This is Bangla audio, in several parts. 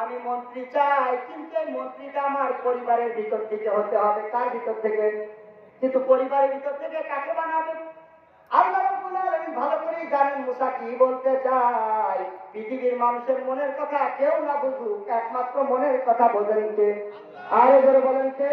আমি মন্ত্রী চাই, কিন্তু মন্ত্রীটা আমার পরিবারের ভিতর থেকে হতে হবে। ভিতর থেকে? কিন্তু পরিবারের ভিতর থেকে কাকে বানাবে? ভালো করেই জানেন মুসা কি বলতে চায়। পৃথিবীর মানুষের মনের কথা কেউ না বুঝুক, একমাত্র মনের কথা বোঝেন কে। আরে ধরে বলেন কে?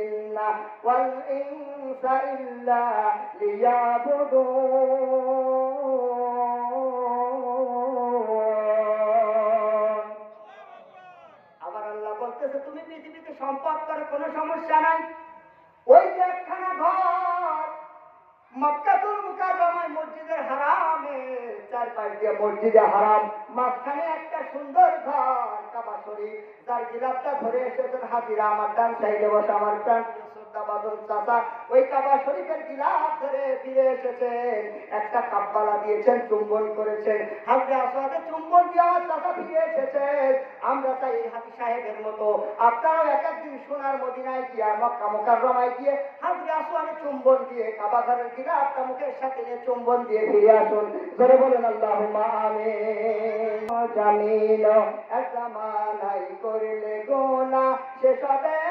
ইনসা ইল্লা লিয়াবুদুন আবার আল্লাহ বলতেছে, তুমি পৃথিবীতে সম্পদ করে, কোনো সমস্যা নাই। ওই যে একখানা ঘর, মক্কাতুল মুকাররমায় মসজিদের হারামে, চারপাশ দিয়ে মসজিদে হারাম, মাঝখানে একটা সুন্দর ঘর, কাবা শরীফ, যার গিলাপটা ধরে এসেছেন হাজিরা, আমার ডান সাইডে বসে, আমার প্রাণ ওই কাবা শরীফের ফিরে এসেছেন। একটা কাব্বালা দিয়েছেন, চুম্বন করেছেন। চুম্বন ফিরে এসেছেন। আমরা এই হাজি সাহেবের মতো, আপনারাও এক একদিন সোনার মদিনায় গিয়ে চুম্বন দিয়ে, কাবা ঘরের মুখের সাথে নিয়ে চুম্বন দিয়ে ফিরে আসুন। ধরে বলেন জামানাই করলে গোনা পর দু